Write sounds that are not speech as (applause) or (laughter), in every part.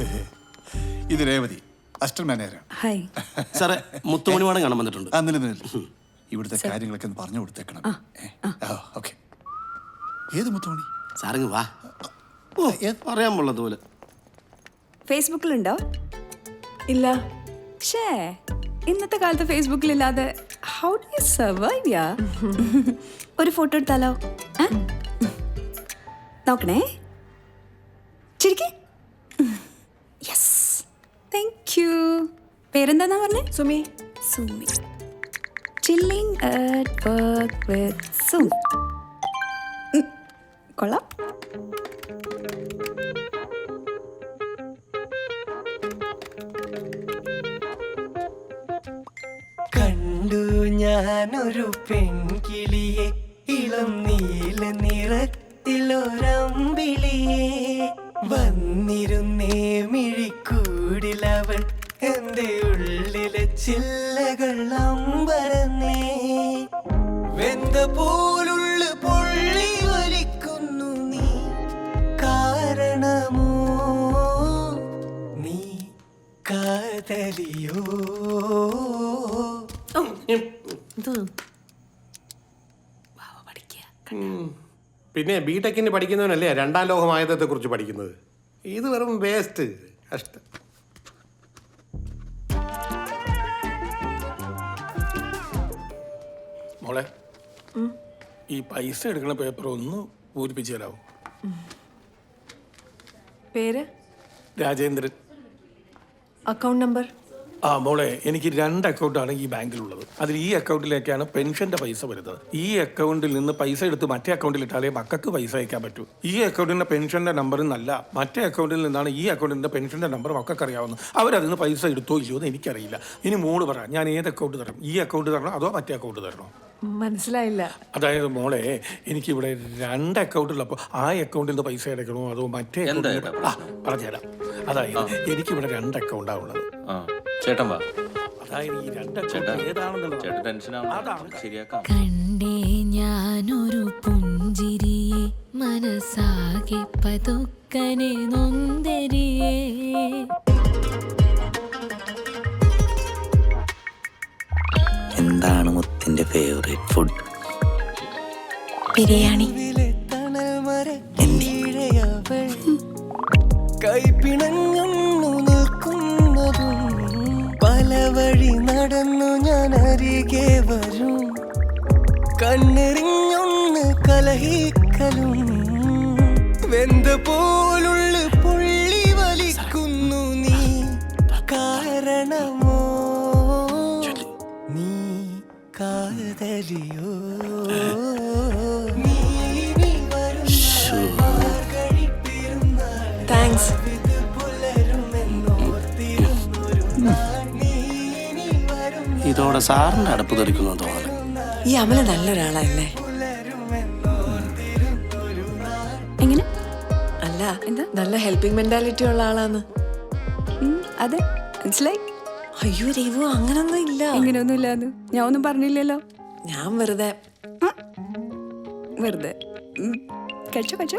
(laughs) ഇത് Revathi Aster manager hi (laughs) സാറേ മുത്തുമണിവാടം കാണാൻ വന്നിട്ടുണ്ട്. ആ നില നില ഇവിടുത്തെ കാര്യങ്ങളൊക്കെ ഒന്ന് പറഞ്ഞു കൊടുത്തേക്കണം. ഓക്കെ. ഏത് മുത്തുമണി? സാറിങ് വാ. ഓ. പറയാൻ ഫേസ്ബുക്കിൽ ഉണ്ടോ ഇല്ല. ഷേ ഇന്നത്തെ കാലത്ത് ഫേസ്ബുക്കിലില്ലാതെ ഹൗ ഡു യു സർവൈവ് യാ? (laughs) ഒരു ഫോട്ടോ എടുത്താലോ? നോക്കണേ ശരിക്കേ യെസ് താങ്ക് യു പേരെന്താന്നാ പറഞ്ഞേ? Sumi. Sumi. Chilling at work with Sumi കൊള്ളാം. കണ്ടു ഞാനൊരു പെൺകിളിയെ ഇളം നീല നിറത്തിലൊരമ്പിളിയെ. വന്നിരുന്നേ മിഴിക്കൂടിലവൾ ചില്ലകൾ അമ്പരന്നേ വെന്ത പോലുള്ള പൊള്ളി ഒലിക്കുന്നു നീ. കാരണമോ? നീ കാതലിയോ? പിന്നെ ബി ടെക്കിന് പഠിക്കുന്നവനല്ലേ രണ്ടാം ലോകമായതത്തെ കുറിച്ച് പഠിക്കുന്നത്? ഇത് വെറും വേസ്റ്റ് കഷ്ടം. മോളെ ഈ പൈസ എടുക്കുന്ന പേപ്പർ ഒന്ന് പൂരിപ്പിച്ചു തരാമോ പേര്? രാജേന്ദ്രൻ. അക്കൗണ്ട് നമ്പർ ആ മോളെ എനിക്ക് രണ്ട് അക്കൗണ്ടാണ് ഈ ബാങ്കിലുള്ളത്. അതിൽ ഈ അക്കൗണ്ടിലേക്കാണ് പെൻഷന്റെ പൈസ വരുന്നത്. ഈ അക്കൗണ്ടിൽ നിന്ന് പൈസ എടുത്ത് മറ്റേ അക്കൗണ്ടിൽ ഇട്ടാലേ മക്കൾക്ക് പൈസ അയക്കാൻ പറ്റൂ. ഈ അക്കൗണ്ടിന്റെ പെൻഷന്റെ നമ്പർ നല്ല മറ്റേ അക്കൗണ്ടിൽ നിന്നാണ് ഈ അക്കൗണ്ടിന്റെ പെൻഷന്റെ നമ്പർ മക്കൾക്ക് അറിയാവുന്നത്. അവരതിൽ നിന്ന് പൈസ എടുത്തോ ഇല്ലയോ എന്ന് എനിക്കറിയില്ല. ഇനി മോൾ പറ ഞാൻ ഏത് അക്കൗണ്ട് തരണം? ഈ അക്കൗണ്ട് തരണോ അതോ മറ്റേ അക്കൗണ്ട് തരണോ? മനസ്സിലായില്ല. അതായത് മോളെ എനിക്ക് ഇവിടെ രണ്ട് അക്കൗണ്ട് ഉള്ളപ്പോൾ ആ അക്കൗണ്ടിൽ നിന്ന് പൈസ അടയ്ക്കണോ അതോ മറ്റേ എന്താ അക്കൗണ്ടിൽ ഏട്ടാ ആ പറഞ്ഞുതരാം. അതായത് എനിക്കിവിടെ രണ്ട് അക്കൗണ്ടാണ് ഉള്ളത്. ആ ചേട്ടൻ വാ. അതായത് ഈ രണ്ട് ചേട്ടാ അക്കൗണ്ട് ഏതാണെന്നുള്ളത് ചേട്ടൻ ടെൻഷനാണ് ശരിയാക്കാം. കണ്ടേ ഞാനൊരു പുഞ്ചിരിയെ മനസ്സാകെ പതുക്കനെ നൊന്തരിയേ. മുത്തിന്റെ ഫേവറേറ്റ് ഫുഡ് ബിരിയാണി. പല വഴി നടന്നു ഞാൻ അരികെ വരും കണ്ണെറിഞ്ഞൊന്ന് കലഹിക്കലും. വെന്ത പോലുള്ള താങ്ക്സ് ഇതോടെ സാറിന്റെ അടുപ്പ് തെറിക്കുന്നു തോന്നുന്നു. ഈ അമല നല്ലൊരാളല്ലേ? എങ്ങനെ? അല്ല എന്താ? നല്ല ഹെൽപ്പിംഗ് മെന്റാലിറ്റി ഉള്ള ആളാന്ന്. അതെ. അതെ മനസ്സിലായി അയ്യോ രേവു അങ്ങനൊന്നും ഇല്ല. അങ്ങനെയൊന്നും ഇല്ലാന്ന് ഞാൻ ഒന്നും പറഞ്ഞില്ലല്ലോ. ഞാൻ വെറുതെ വെറുതെ. കഴിച്ചു കഴിച്ചോ.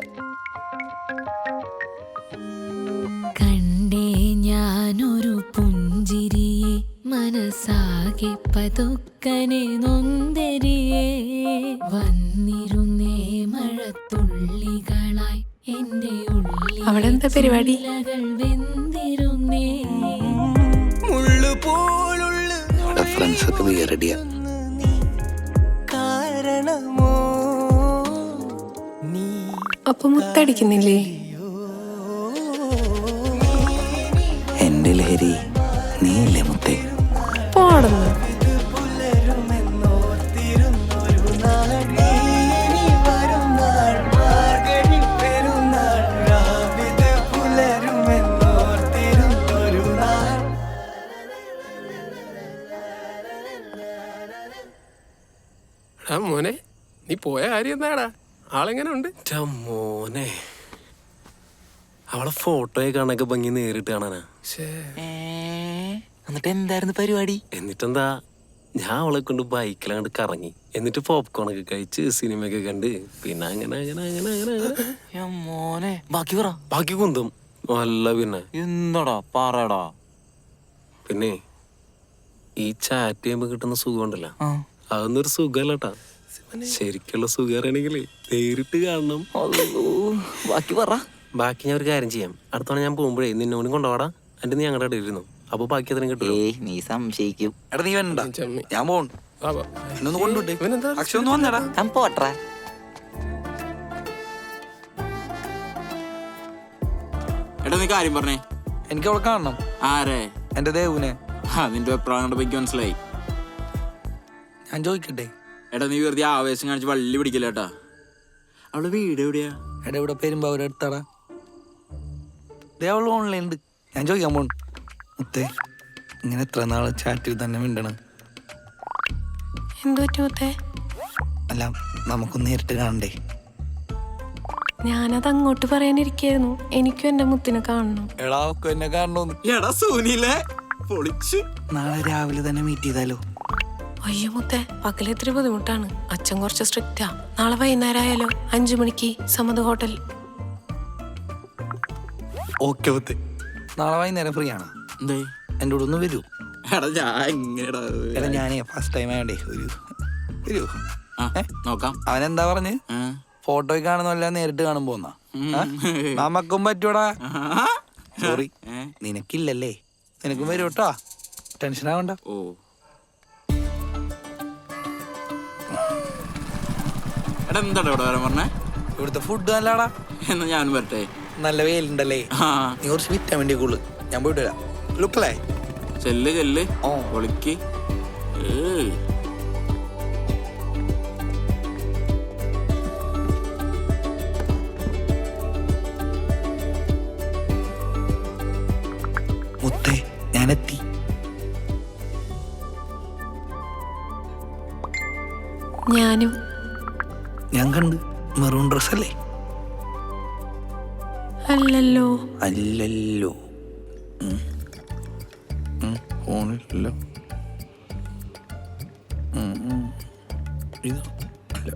കണ്ടേ ഞാനൊരു പുഞ്ചിരിയെ മനസ്സാകെ പതുക്കനെ നൊന്തരിയെ. വന്നിരുന്നേ മഴത്തുള്ളികളായി എന്റെ ഉള്ളിൽ അവിടെ എന്താ പരിപാടി? വെന്തിരുന്നേ. മുള്ളു പോലുള്ള അപ്പൊ മുത്തടിക്കുന്നില്ലേ? എന്റെ ലഹരി നീയല്ലേ മുത്തേ? പോയ കാര്യം എന്താടാ? ആളെങ്ങനെ ഉണ്ട് മോനെ. അവളെ ഫോട്ടോയെ കാണാനൊക്കെ ഭംഗി നേരിട്ട് കാണാനാ. എന്നിട്ട് എന്തായിരുന്നു പരിപാടി? എന്നിട്ടെന്താ? ഞാൻ അവളെ കൊണ്ട് ബൈക്കിലാണ്ട് കറങ്ങി. എന്നിട്ട് പോപ്കോൺ ഒക്കെ കഴിച്ച് സിനിമയൊക്കെ കണ്ട്. പിന്നെ അങ്ങനെ അങ്ങനെ അങ്ങനെ അങ്ങനെ അങ്ങനെ. മോനെ. ബാക്കി പറ. ബാക്കി കുന്തും. നല്ല പിന്നെ. എന്താടാ? പറടാ. പിന്നെ ഈ ചാറ്റ് ചെയ്യുമ്പോ കിട്ടുന്ന സുഖം ഉണ്ടല്ലോ. അതൊന്നൊരു സുഖമല്ലട്ടാ ശരിക്കുള്ള സുഖം അറിയണമെങ്കിൽ നേരിട്ട് കാണണം. ബാക്കി പറ. ബാക്കി ഞാൻ ഒരു കാര്യം ചെയ്യാം. അടുത്തവണ ഞാൻ പോകുമ്പോഴേ നിന്നോടും കൊണ്ടുപോടാ. എന്റെ നീ ഞങ്ങളുടെ ഇരുന്നു അപ്പൊ ബാക്കി അതിനും കിട്ടും. നീ സംശയിക്കും. എടാ നീ വേണ്ട. ഞാൻ പോണു എന്നൊന്ന് കൊണ്ടുവിട്ടേ. അക്ഷയ ഒന്ന് വന്നടാ. ഞാൻ പോട്ടെ. എടാ നീ കാര്യം പറഞ്ഞേ. എനിക്ക് അവളെ കാണണം. ആരെ? എന്റെ ദേവുനെ ആ നിന്റെ അഭിപ്രായം കണ്ടപ്പോ എനിക്ക് മനസ്സിലായി. ഞാൻ ചോദിക്കട്ടെ? എടാ നീ വെറുതെ ആവേശം കാണിച്ച് വള്ളി പിടിക്കില്ല കേട്ടാ? അവൾ വീട് എവിടെയാ? എടാ ഇവിടെ പെരുമ്പോ അവരെ അടുത്താടാ. അവൾ ഓൺലൈൻ ഉണ്ട് ഞാൻ ചോദിക്കാൻ പോണു. മുത്തേ ഇങ്ങനെ എത്ര നാൾ ചാറ്റിൽ തന്നെ മിണ്ടണം? എന്തു പറ്റി മുത്തേ? അല്ല നമുക്കൊന്ന് നേരിട്ട് കാണണ്ടേ? ഞാനത് അങ്ങോട്ട് പറയാനിരിക്കായിരുന്നു. എനിക്കും എന്റെ മുത്തിനെ കാണണം. എടാ ഒക്കെ എന്നെ കാണണോന്ന്. എടാ സൂനിലെ പൊളിച്ച്. നാളെ രാവിലെ തന്നെ മീറ്റ് ചെയ്താലോ? അയ്യോ മുത്തേ പകലിത്തിരി ബുദ്ധിമുട്ടാണ്. അച്ഛൻ കുറച്ച് സ്ട്രിക്റ്റാ. നാളെ വൈകുന്നേരമായാലോ അഞ്ചു മണിക്ക് സമത് ഹോട്ടൽ. ഓക്കെ മുത്തേ. നാളെ വൈകുന്നേരം ഫ്രീ ആണ്? എന്തേ? എന്റെ കൂടെ ഒന്ന് വരൂ. എടാ ഞാൻ എങ്ങനെടാ എടാ ഞാനേ ഫസ്റ്റ് ടൈം ആയോണ്ടേ ഒരു വരൂ. ആ, ഏ? നോക്കാം. അവനെന്താ എന്താ പറഞ്ഞ്? ആ. ഫോട്ടോയിൽ കാണുന്നല്ല നേരിട്ട് കാണുമ്പോ എന്നാ നമുക്കും പറ്റൂടാ. സോറി ഏ? നിനക്കില്ലല്ലേ? നിനക്കും വരൂട്ടോ. കേട്ടോ ടെൻഷൻ ആവണ്ട. ഓ. എടാ എന്താടാ ഇവിടെ വരാൻ പറഞ്ഞേ? ഇവിടുത്തെ ഫുഡ് നല്ലടാ എന്നാ ഞാൻ വരട്ടെ. നല്ല വെയിലുണ്ടല്ലേ? ആ. നീ കുറച്ച് വിറ്റാൻ വേണ്ടി കൂടുതൽ ഞാൻ പോയിട്ട് വരാം. ലുക്കല്ലേ ചെല്ല് ചെല്ല്. ഓ. ഒളിക്ക് ഏയ്. മുത്തേ ഞാനെത്തി. ഞാനും ഞാൻ കണ്ട് മെറൂൺ ഡ്രസ് അല്ലേ അല്ലല്ലോ. അല്ലല്ലോ ഫോണില്ലല്ലോ. ഇത്. അല്ല.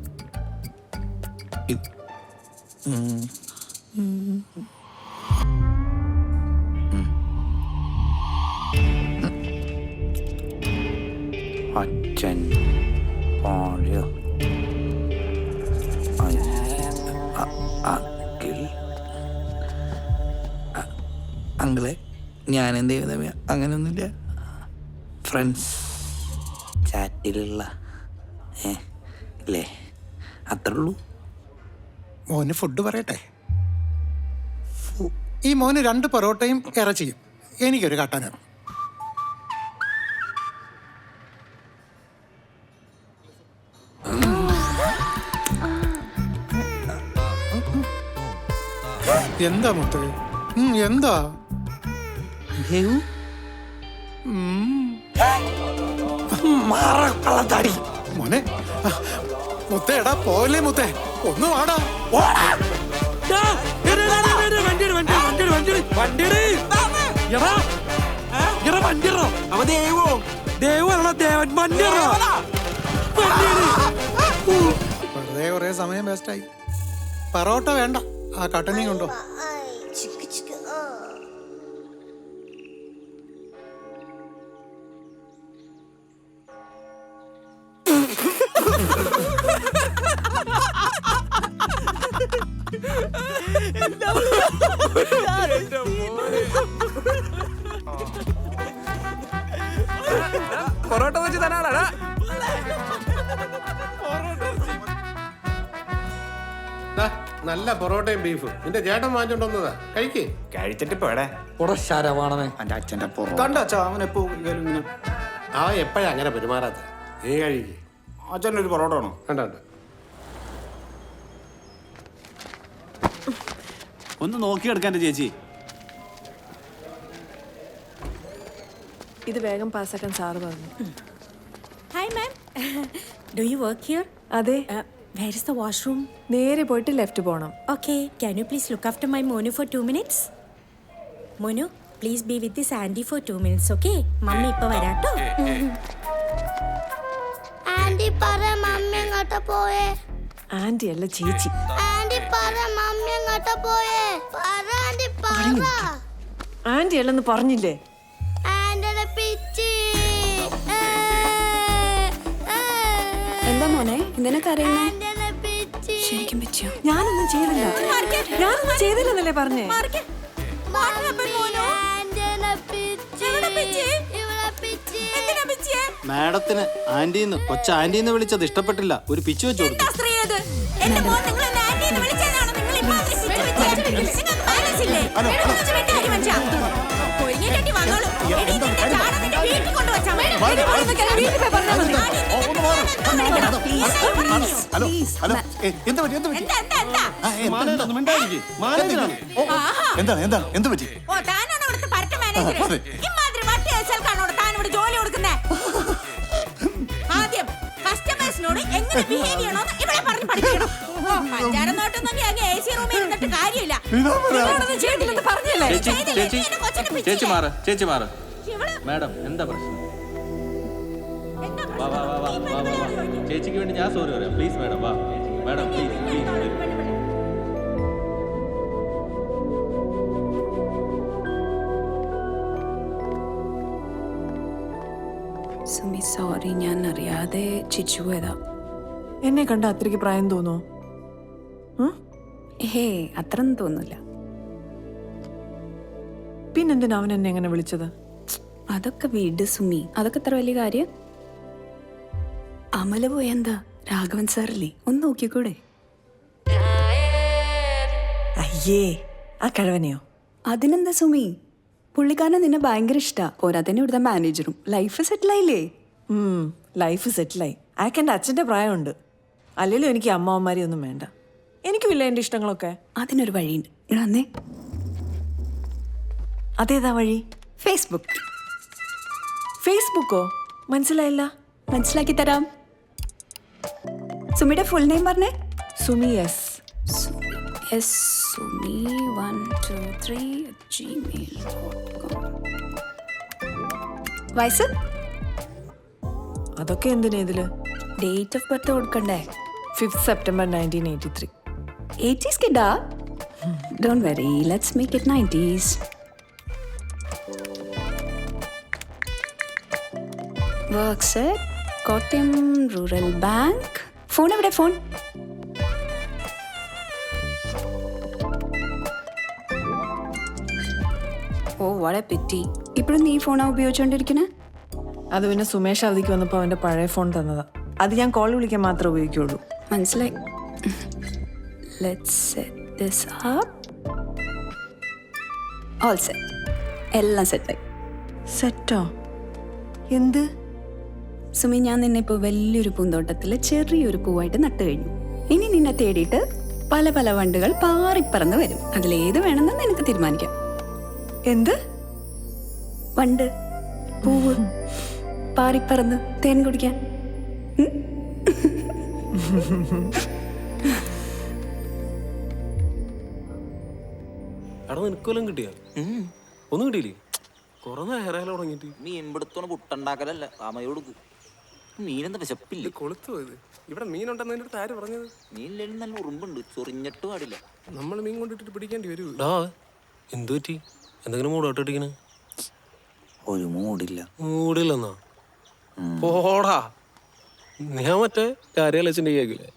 ഇത്. അച്ഛൻ പാടിയ അങ്കിളെ ഞാൻ എന്ത് ചെയ്യുന്ന അങ്ങനെയൊന്നുമില്ല ഫ്രണ്ട്സ് ചാറ്റിലുള്ള ഏ അത്രേ ഉള്ളൂ മോന് ഫുഡ് പറയട്ടെ? ഈ മോന് രണ്ട് പൊറോട്ടയും ഇറച്ചിയും എനിക്കൊരു കട്ടനും. എന്താ മുത്തേ? എന്താ? ദേവു മാറ കള്ളത്താടി മോനെ മുത്തേ എടാ പോലെ മുത്തേ ഒന്ന് വാടാ അവ വെറുതെ കുറേ സമയം വേസ്റ്റായി പറോട്ട വേണ്ട. ആ കട്ടനെയും കൊണ്ടോ. പൊറോട്ട വെച്ച് തരാടാ ദാ, നല്ല പൊറോട്ടയും ബീഫും. നിന്റെ ചേട്ടൻ വാങ്ങിച്ചോണ്ടോന്നതാ കഴിക്ക്. കഴിച്ചിട്ട് പോടെ ശരവാണമേ എന്റെ അച്ഛന്റെ കണ്ട അച്ഛാ അവൻ എപ്പോ ഇങ്ങനെ അവൻ എപ്പോഴാ അങ്ങനെ പെരുമാറാത്ത? നീ കഴിക്കേ അച്ഛനൊരു പൊറോട്ട വേണോ? വേണ്ട ഒന്ന് നോക്കിയെടുക്കാൻ ചേച്ചി. ഇത് വേഗം പാസ്സാക്കാൻ സാറ് പറഞ്ഞു. Hi ma'am do you work here അതെ. വേർ ഇസ് ദ വാഷ്റൂം നേരെ പോയിട്ട് ലെഫ്റ്റ് പോകണം okay can you please look after my Monu for two minutes Monu please be with this aunty for two minutes okay mummy ഇപ്പൊ വരാട്ടോ anti പറ mummy എങ്ങോട്ടാ പോയേ? Anti അല്ല ചേച്ചി. ആന്റി പറ. പോയേ. പറ ആന്റി പറ. ആന്റി അല്ലെന്ന് പറഞ്ഞില്ലേ? ആന്റിയുടെ പിച്ചി. ഏ, ഏ, എന്താ മോനെ? എന്തിനൊക്കെ അറിയുന്നേ? ആന്റിയുടെ പിച്ചി. ശരിക്കും പറ്റിയോ ഞാനൊന്നും ചെയ്തില്ല. ഞാനൊന്നും ചെയ്തില്ലെന്നല്ലേ പറഞ്ഞേ? ആന്റിയുടെ പിച്ചി. ഇവിടെ പിച്ചി. മാഡത്തിന് ആന്റിന്ന് കൊച്ച ആന്റിന്ന് വിളിച്ചത് ഇഷ്ടപ്പെട്ടില്ല. ഒരു പിച്ചു വെച്ചു കൊടുത്തു. എന്റെ നിങ്ങൾ ആ, ഹലോ എന്താ, എന്താ? ഓ, ഓ, എന്താണ് എന്താണ്? എന്ത് പറ്റി? ജോലി കൊടുക്കുന്നേ? ആദ്യം കസ്റ്റമേഴ്സിനോട് എങ്ങനെ ബിഹേവ് ചെയ്യണമെന്ന് ഇവിടെ പറഞ്ഞു പഠിക്കണം പഞ്ചാര നോട്ടൊന്നും അങ്ങ് എ സി റൂമിൽ ഇരുന്നിട്ട് കാര്യമില്ല. നിങ്ങളോടൊന്നും ചെയ്തില്ലെന്ന് പറഞ്ഞില്ലേ? ചേച്ചി ചെയ്തില്ലേ? ചേച്ചി നീ എന്നെ കൊച്ചിനെ ചേച്ചി പിച്ചില്ലേ? മാറ് ചേച്ചി മാറ്. മാഡം എന്താ പ്രശ്നം? എന്താ വാ വാ വാ വാ പ്രശ്നം? വാ വാ. വാ ചേച്ചിക്ക് വേണ്ടി ഞാൻ സോറി പറയാം. പ്ലീസ് മാഡം വാ. Madam please please Sumi sorry ഞാൻ അറിയാതെ ചിച്ചു പോയതാ. എന്നെ കണ്ട അത്രയ്ക്ക് പ്രായം തോന്നോ ഹേ അത്രയൊന്നും തോന്നില്ല പിന്നെന്തിനാ അവൻ എന്നെ എങ്ങനെ വിളിച്ചത്? അതൊക്കെ വീട് സുമി. അതൊക്കെ അത്ര വലിയ കാര്യം? അമല പോയെന്താ രാഘവൻ സാറല്ലേ? ഒന്ന് നോക്കിക്കൂടെ? അയ്യേ ആ കഴവനെയോ? അതിനെന്താ സുമി? പുള്ളിക്കാരനെ നിന്നെ ഭയങ്കര ഇഷ്ടാ. പോരാത്തന്നെ ഇവിടുത്തെ മാനേജറും. ലൈഫ് സെറ്റിലായില്ലേ ആയില്ലേ? ലൈഫ് സെറ്റിലായി അയാൾക്ക് എന്റെ അച്ഛന്റെ പ്രായമുണ്ട്. അല്ലെങ്കിലും എനിക്ക് അമ്മാവന്മാരെയൊന്നും വേണ്ട. എനിക്കുമില്ല എന്റെ ഇഷ്ടങ്ങളൊക്കെ. അതിനൊരു വഴിയുണ്ട്. വന്നേ. അതേതാ വഴി? ഫേസ്ബുക്ക് ഫേസ്ബുക്കോ മനസ്സിലായില്ല? മനസ്സിലാക്കി തരാം. സുമിയുടെ ഫുൾ നെയിം പറഞ്ഞേ. Sumi S Sumi S Sumi one two three Gmail വയസ്സ്? അതൊക്കെ എന്തിനാ ഇതിൽ? ഡേറ്റ് ഓഫ് ബർത്ത് കൊടുക്കണ്ടേ? Fifth September nineteen eighty three eighties കിഡാ don't worry let's make it nineties works Kottayam rural bank phone എവിടെ phone ഓ വളരെ petty ഇപ്പോഴും നീ ഫോണാ ഉപയോഗിച്ചുകൊണ്ടിരിക്കണേ അത് പിന്നെ സുമേഷ് അവധിക്ക് വന്നപ്പോൾ അവന്റെ പഴയ ഫോൺ തന്നതാ. അത് ഞാൻ കോൾ വിളിക്കാൻ മാത്രമേ ഉപയോഗിക്കുള്ളൂ. മനസ്സിലായി. Let's set this up all set എല്ലാം സെറ്റായി സെറ്റോ എന്ത്? സുമി ഞാൻ നിന്നെ ഇപ്പോൾ വലിയൊരു പൂന്തോട്ടത്തിൽ ചെറിയൊരു പൂവായിട്ട് നട്ടു കഴിഞ്ഞു. ഇനി നിന്നെ തേടിയിട്ട് പല പല വണ്ടുകൾ പാറിപ്പറന്ന് വരും. അതിലേത് വേണമെന്ന് നിനക്ക് തീരുമാനിക്കാം. എന്ത്? വണ്ട്. പൂവ്. പാറിപ്പറന്ന് തേൻ കുടിക്കാൻ. എടാ നിനക്കൊല്ലം കിട്ടിയ? ഒന്നും കിട്ടിയില്ലേ? കുറെ നേരം തുടങ്ങിയിട്ട് നീ പിടുത്തോണ്ട് പുട്ടുണ്ടാക്കലല്ല അമ്മയോട് കൊടുക്ക് മീനെന്താ വിശപ്പില്ല. കൊളുത്തു പോയത് ഇവിടെ മീനുണ്ടെന്ന് എന്റെ അടുത്ത് ആര് പറഞ്ഞത്? മീനില്ലെങ്കിൽ നല്ല ഉറുമ്പുണ്ട് ചൊറിഞ്ഞിട്ട് പാടില്ല നമ്മൾ മീൻ കൊണ്ടിട്ട് പിടിക്കേണ്ടി വരൂ. ഡാ എന്തു പറ്റി? എന്തെങ്കിലും മൂടോട്ട് ഇടിക്കണേ ഒരു മൂടില്ല. മൂടില്ലെന്നാ? പോടാ. ഞാൻ മറ്റേ കാര്യാലോചന കേക്കില്ലേ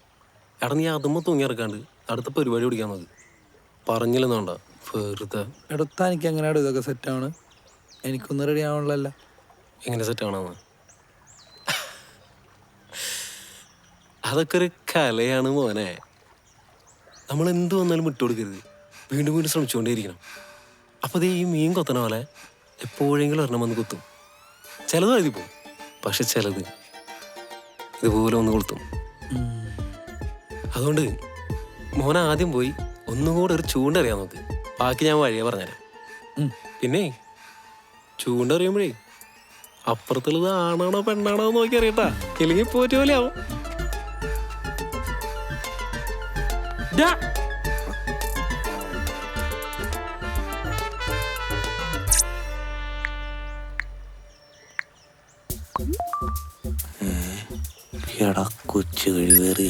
എടാ നീ അതുമ്മ തൂങ്ങിയിറക്കാണ്ട് അടുത്ത പരിപാടി പിടിക്കാൻ മതി പറഞ്ഞില്ലെന്നാണ്ട വെറുതെ. എടുത്താൽ എനിക്ക് എങ്ങനെയാണ് ഇതൊക്കെ സെറ്റാണ് എനിക്കൊന്നും റെഡി ആവണല്ല എങ്ങനെ സെറ്റ് ആണെന്ന് അതൊക്കെ ഒരു കലയാണ് മോനെ. നമ്മൾ എന്ത് വന്നാലും വിട്ടുകൊടുക്കരുത് വീണ്ടും വീണ്ടും ശ്രമിച്ചുകൊണ്ടേയിരിക്കണം. അപ്പോൾ ഈ മീൻ കൊത്തണ പോലെ എപ്പോഴെങ്കിലും ഒരെണ്ണം വന്ന് കുത്തും. ചിലത് എഴുതി പോകും പക്ഷെ ചിലത് ഇതുപോലെ ഒന്ന് കൊളുത്തും. അതുകൊണ്ട് മോൻ ആദ്യം പോയി ഒന്നുകൂടെ ഒരു ചൂണ്ടറിയാൻ നോക്ക്. ബാക്കി ഞാൻ വഴിയെ പറഞ്ഞുതരാം പിന്നെ ചൂണ്ട ചൂണ്ടറിയുമ്പോഴേ അപ്പുറത്തുള്ളത് ആണാണോ പെണ്ണാണോ എന്ന് നോക്കി അറിയട്ടാ. ഇല്ലെങ്കിൽ പോറ്റ പോലെ ആവും. എടാ കൊച്ചു കഴിവേറി.